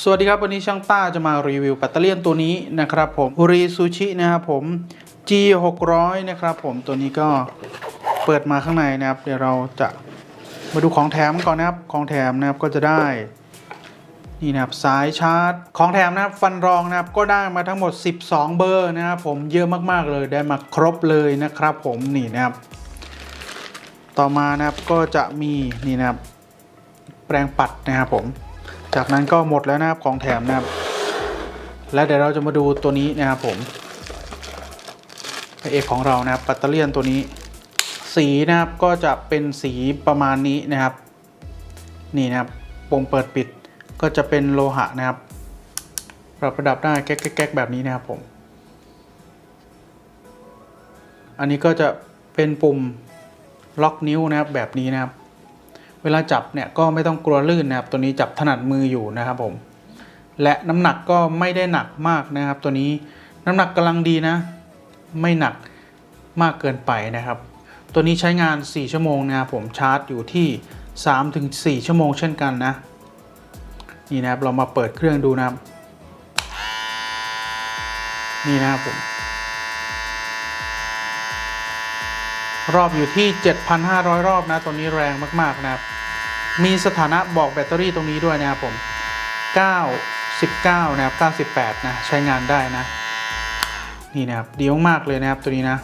สวัสดีครับ วันนี้ช่างต้าจะมารีวิวแบตเตอรี่ยนตัวนี้นะครับผมรีซูชินะครับผม G 6 0 0นะครับผมตัวนี้ก็เปิดมาข้างในนะครับ เดี๋ยวเราจะมาดูของแถมก่อนนะครับของแถมนะครับก็จะได้นี่นะครับสายชาร์จ ของแถมนะครับฟันรองนะครับก็ได้มาทั้งหมด 12 เบอร์นะครับผมเยอะมากๆเลยได้มาครบเลยนะครับผมนี่นะครับต่อมานะครับก็จะมีนี่นะครับแปรงปัดนะครับผม จากนั้นก็หมดแล้วนะครับของแถมนะครับ และเดี๋ยวเราจะมาดูตัวนี้นะครับผมเอกของเรานะครับปัตเตอร์เลียนตัวนี้ สีนะครับก็จะเป็นสีประมาณนี้นะครับ นี่นะครับปุ่มเปิดปิดก็จะเป็นโลหะนะครับปรับระดับได้แก๊กๆๆแบบนี้นะครับผม อันนี้ก็จะเป็นปุ่มล็อกนิ้วนะครับแบบนี้นะครับ เวลาจับเนี่ยก็ไม่ต้องกลัวลื่นนะครับ ตัวนี้จับถนัดมืออยู่นะครับผม และน้ำหนักก็ไม่ได้หนักมากนะครับ ตัวนี้น้ำหนักกำลังดีนะ ไม่หนักมากเกินไปนะครับ ตัวนี้ใช้งาน 4 ชั่วโมงนะครับผมชาร์จอยู่ที่ 3-4 ชั่วโมงเช่นกันนะ นี่นะครับเรามาเปิดเครื่องดูนะครับ นี่นะครับผมรอบอยู่ที่ 7,500 รอบนะ ตัวนี้แรงมาก ๆ นะครับ มีสถานะบอกแบตเตอรี่ตรงนี้ด้วยนะครับผม99นะครับ 98 นะ ใช้งานได้นะ นี่นะครับ ดีมากๆเลยนะครับตัวนี้นะ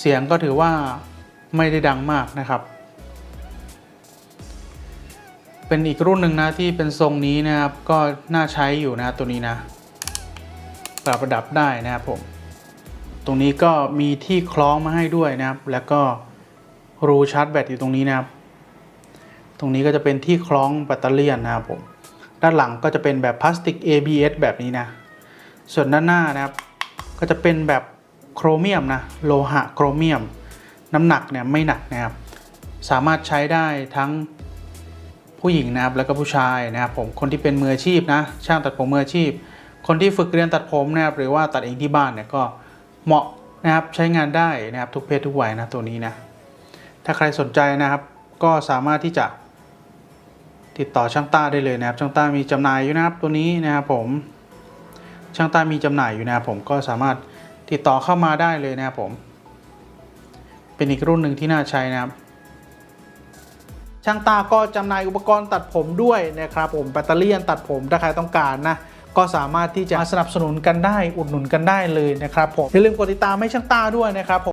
เสียงก็ถือว่าไม่ได้ดังมากนะครับ เป็นอีกรุ่นหนึ่งนะที่เป็นทรงนี้นะครับ ก็น่าใช้อยู่นะตัวนี้นะ ปรับระดับได้นะครับผม ตรงนี้ก็มีที่คล้องมาให้ด้วยนะครับ แล้วก็รูชาร์จแบตอยู่ตรงนี้นะครับ ตรงนี้ก็จะเป็นที่คล้องแบตเตอรี่นนะครับผม ด้านหลังก็จะเป็นแบบพลาสติก ABS แบบนี้นะ ส่วนด้านหน้านะครับ ก็จะเป็นแบบโครเมียมนะ โลหะโครเมียม น้ำหนักเนี่ยไม่หนักนะครับ สามารถใช้ได้ทั้งผู้หญิงนะครับแล้วก็ผู้ชายนะครับผม คนที่เป็นมืออาชีพนะ ช่างตัดผมมืออาชีพ คนที่ฝึกเรียนตัดผมนะครับหรือว่าตัดเองที่บ้านเนี่ยก็เหมาะนะครับใช้งานได้นะครับทุกเพศทุกวัยนะตัวนี้นะ ถ้าใครสนใจนะครับก็สามารถที่จะ ติดต่อช่างต้าได้เลยนะครับ ช่างต้ามีจำหน่ายอยู่นะครับตัวนี้นะครับผม ช่างต้ามีจำหน่ายอยู่นะครับผมก็สามารถติดต่อเข้ามาได้เลยนะครับผม เป็นอีกรุ่นหนึ่งที่น่าใช้นะครับ ช่างตาก็จำหน่ายอุปกรณ์ตัดผมด้วยนะครับผมแบตเตอรี่ยนตัดผมถ้าใครต้องการนะก็สามารถที่จะมาสนับสนุนกันได้อุดหนุนกันได้เลยนะครับผมอย่าลืมกดติดตามให้ช่างต้าด้วยนะครับผม